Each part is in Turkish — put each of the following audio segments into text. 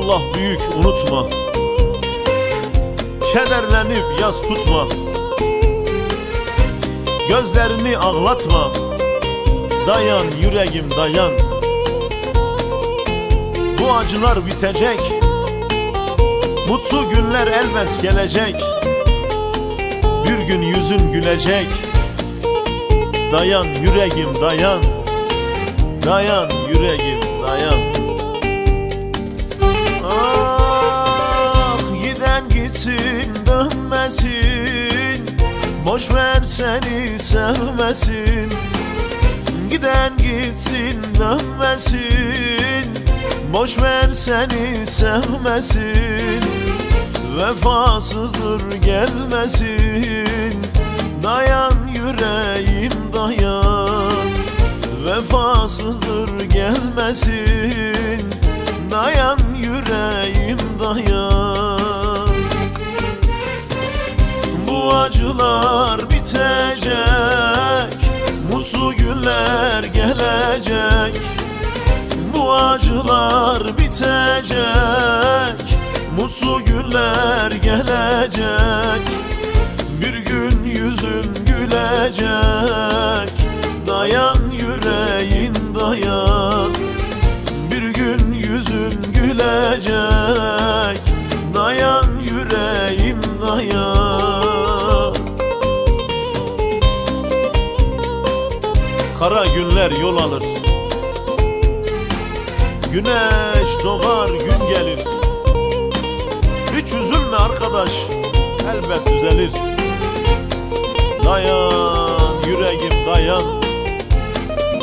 Allah büyük unutma. Kederlenip yaz tutma. Gözlerini ağlatma. Dayan yüreğim dayan. Bu acılar bitecek. Mutlu günler elbet gelecek. Bir gün yüzün gülecek. Dayan yüreğim dayan. Dayan yüreğim dayan Boş ver seni sevmesin. Giden gitsin dönmesin. Boş ver seni sevmesin. Vefasızdır gelmesin. Dayan yüreğim dayan. Vefasızdır gelmesin Bu acılar bitecek Mutlu günler gelecek. Bu acılar bitecek Mutlu günler gelecek. Bir gün yüzün gülecek Dayan yüreğin dayan. Bir gün yüzün gülecek Kara günler yol alır. Güneş doğar gün gelir. Hiç üzülme arkadaş Elbet düzelir. Dayan yüreğim dayan.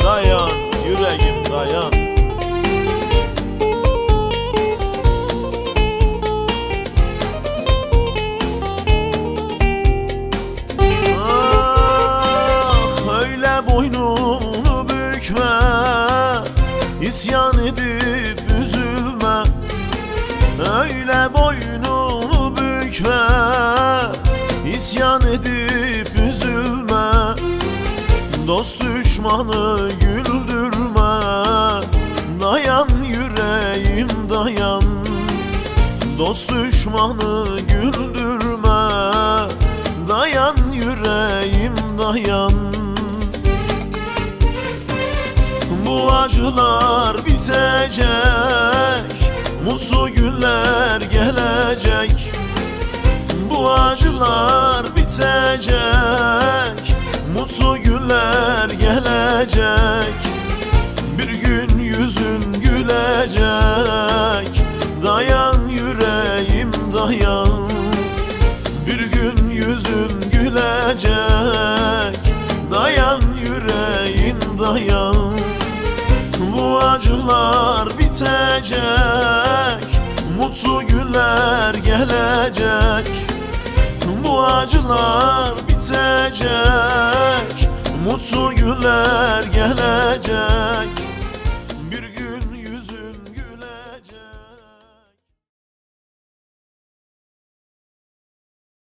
Dayan yüreğim dayan Edip üzülme. Öyle boynunu bükme. İsyan edip üzülme. Dost düşmanı güldürme. Dayan yüreğim dayan. Dost düşmanı güldürme acılar bitecek Mutlu günler gelecek. Bu acılar bitecek Mutlu günler gelecek. Bir gün yüzün gülecek acılar bitecek Mutlu günler gelecek. Bu acılar bitecek Mutlu günler gelecek